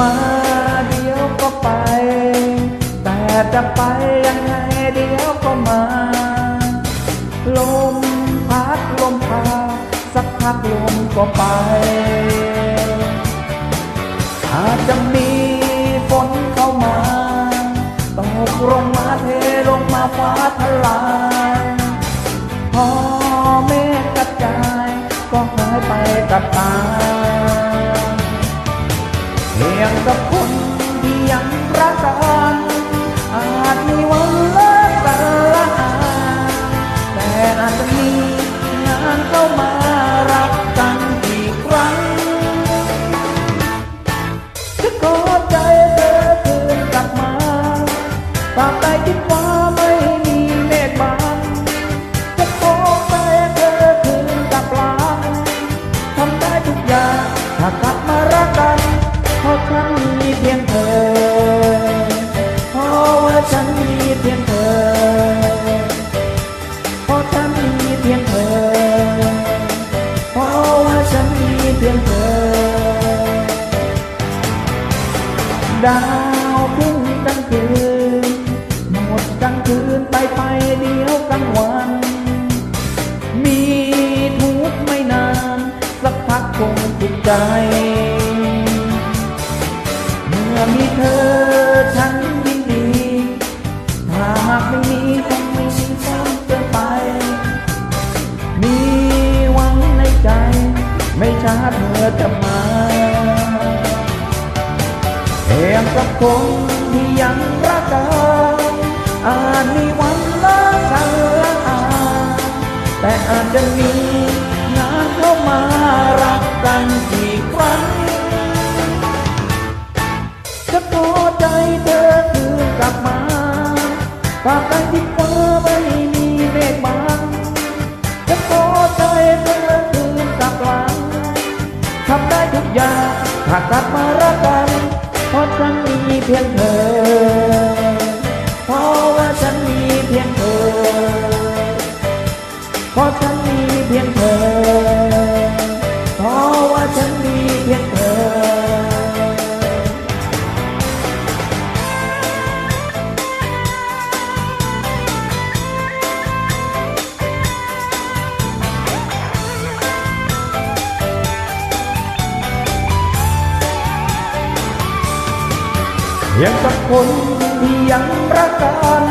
มาเดี๋ยวก็ไป แต่จะไปยังไงเดี๋ยวก็มา ลมพัดลมพาสักพักลมก็ไป อาจจะมีฝนเข้ามาตกลงมาเทลงมาฟ้าทลายพอ ฉันมีเพียงเธอเพราะฉันมีเพียงเธอเพราะว่าฉันมีเพียงเธอ ดาวขึ้นกลางคืนหมดกลางคืนไปไปเดียวกลางวัน มีทุกไม่นาน สักพักคงติดใจ เมื่อมีเธอฉัน หากไม่มีคงไม่มีซ้ำเกินไป มีหวังในใจ ไม่ช้าเธอจะมาเพียงกับคนที่ยังรักกันอาจมีวันเลิกกันละอาแต่อาจจะมี กลับมารักกันเพราะฉันมีเพียงเธอ เพียงกับคนที่ยังรักกัน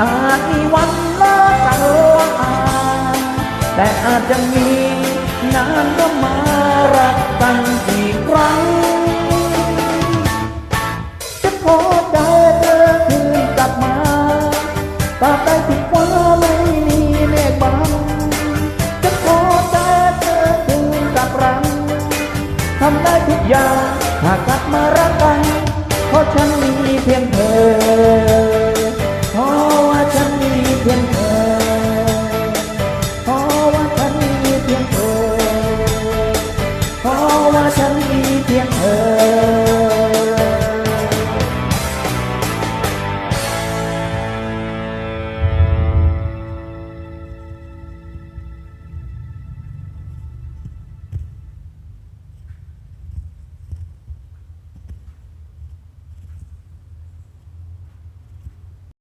อาจมีวันเลิกกันแต่อาจจะมีงานก็มารักกันอีกครั้ง จะขอใจเธอคืนกลับมาตราบใดที่ฟ้าไม่มีเมฆบังจะขอใจเธอคืนกลับรังทำได้ทุกอย่างถ้ากลับมารักกัน เพราะฉันมีเพียงเธอ